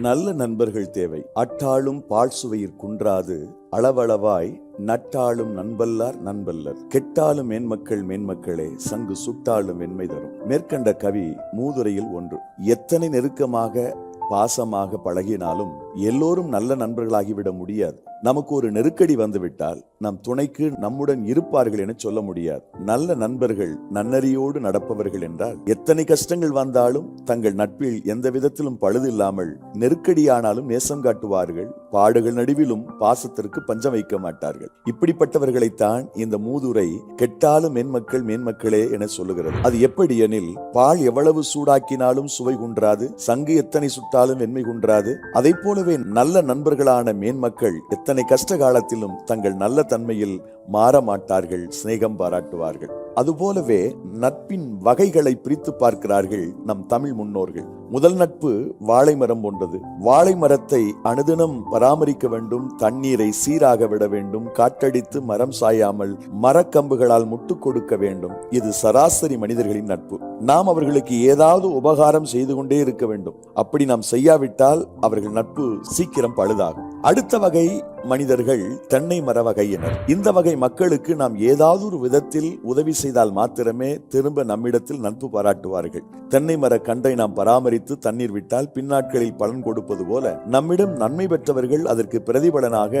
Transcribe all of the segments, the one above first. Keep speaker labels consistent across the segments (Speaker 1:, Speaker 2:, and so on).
Speaker 1: நல்ல நண்பர்கள் தேவை. அட்டாளும் பால் சுவையிற் குன்றாது அளவளவாய் நட்டாளும் நண்பல்லார் நண்பல்லர். கெட்டாலும் மேன்மக்கள் மேன்மக்களே சங்கு சுட்டாலும் வெண்மை தரும். மேற்கண்ட கவி மூதுரையில் ஒன்று. எத்தனை நெருக்கமாக பாசமாக பழகினாலும் எல்லோரும் நல்ல நண்பர்களாகிவிட முடியாது. நமக்கு ஒரு நெருக்கடி வந்துவிட்டால் நம் துணைக்கு நம்முடன் இருப்பார்கள் என சொல்ல முடியாது. நல்ல நண்பர்கள் நன்னறியோடு நடப்பவர்கள் என்றால் எத்தனை கஷ்டங்கள் வந்தாலும் தங்கள் நட்பில் எந்த விதத்திலும் பழுது இல்லாமல் நெருக்கடியானாலும் நேசம் காட்டுவார்கள். பாடுகள் நடுவிலும் பாசத்திற்கு பஞ்சம் வைக்க மாட்டார்கள். இப்படிப்பட்டவர்களைத்தான் இந்த மூதுரை கெட்டாலும் மேன்மக்கள் மேன்மக்களே என சொல்லுகிறது. அது எப்படி எனில் பால் எவ்வளவு சூடாக்கினாலும் சுவை குன்றாது சங்கு எத்தனை சுட்டாலும் வெண்மை குன்றாது அதை போல போலவே நல்ல நண்பர்களான மேன்மக்கள் எத்தனை கஷ்ட காலத்திலும் தங்கள் நல்ல தன்மையில் மாற மாட்டார்கள் சிநேகம் பாராட்டுவார்கள். அதுபோலவே நட்பின் வகைகளை பிரித்து பார்க்கிறார்கள் நம் தமிழ் முன்னோர்கள். முதல் நட்பு வாழை மரம் போன்றது. வாழை மரத்தை அனுதினம் பராமரிக்க வேண்டும் தண்ணீரை சீராக விட வேண்டும் காற்றடித்து மரம் சாயாமல் மரக்கம்புகளால் முட்டு கொடுக்க வேண்டும். இது சராசரி மனிதர்களின் நட்பு. நாம் அவர்களுக்கு ஏதாவது உபகாரம் செய்து கொண்டே இருக்க வேண்டும். அப்படி நாம் செய்யாவிட்டால் அவர்கள் நட்பு சீக்கிரம் பழுதாகும். அடுத்த வகை மனிதர்கள் தென்னை மர வகையினர். இந்த வகை மக்களுக்கு நாம் ஏதாவது ஒரு விதத்தில் உதவி செய்தால் மாத்திரமே திரும்ப நம்மிடத்தில் நட்பு பாராட்டுவார்கள். தென்னை மர கன்றை நாம் பராமரித்து தண்ணீர் விட்டால் பின்னாட்களில் பலன் கொடுப்பது போல நம்மிடம் நன்மை பெற்றவர்கள் அதற்கு பிரதிபலனாக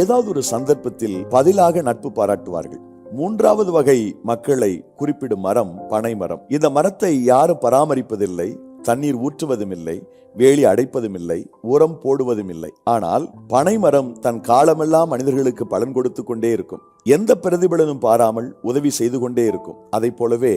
Speaker 1: ஏதாவது ஒரு சந்தர்ப்பத்தில் பதிலாக நட்பு பாராட்டுவார்கள். மூன்றாவது வகை மக்களை குறிப்பிடும் மரம் பனை மரம் இந்த மரத்தை யாரும் பராமரிப்பதில்லை. தண்ணீர் ஊற்றுவதும் இல்லை வேலி அடைப்பதும் இல்லை உரம் போடுவதும் இல்லை ஆனால் பனைமரம் தன் காலமெல்லாம் மனிதர்களுக்கு பலன் கொடுத்து கொண்டே இருக்கும். எந்த பிரதிபலனும் பாராமல் உதவி செய்து கொண்டே இருக்கும். அதை போலவே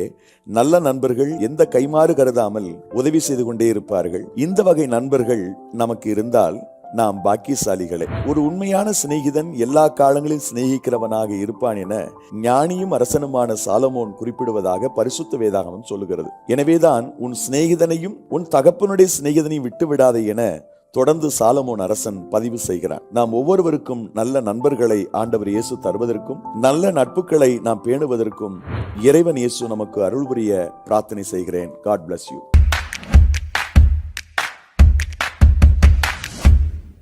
Speaker 1: நல்ல நண்பர்கள் எந்த கைமாறு கருதாமல் உதவி செய்து கொண்டே இருப்பார்கள். இந்த வகை நண்பர்கள் நமக்கு இருந்தால் நாம் பாக்கியசாலிகளே. ஒரு உண்மையான சிநேகிதன் எல்லா காலங்களில் சிநேகிக்கிறவனாக இருப்பான் என ஞானியும் அரசனுமான சாலமோன் குறிப்பிடுவதாக பரிசுத்த வேதாகமம் சொல்லுகிறது. எனவேதான் உன் சிநேகிதனையும் உன் தகப்பனுடைய சிநேகிதனையும் விட்டு விடாதே என தொடர்ந்து சாலமோன் அரசன் பதிவு செய்கிறான். நாம் ஒவ்வொருவருக்கும் நல்ல நண்பர்களை ஆண்டவர் இயேசு தருவதற்கும் நல்ல நட்புகளை நாம் பேணுவதற்கும் இறைவன் இயேசு நமக்கு அருள் புரிய பிரார்த்தனை செய்கிறேன். God bless you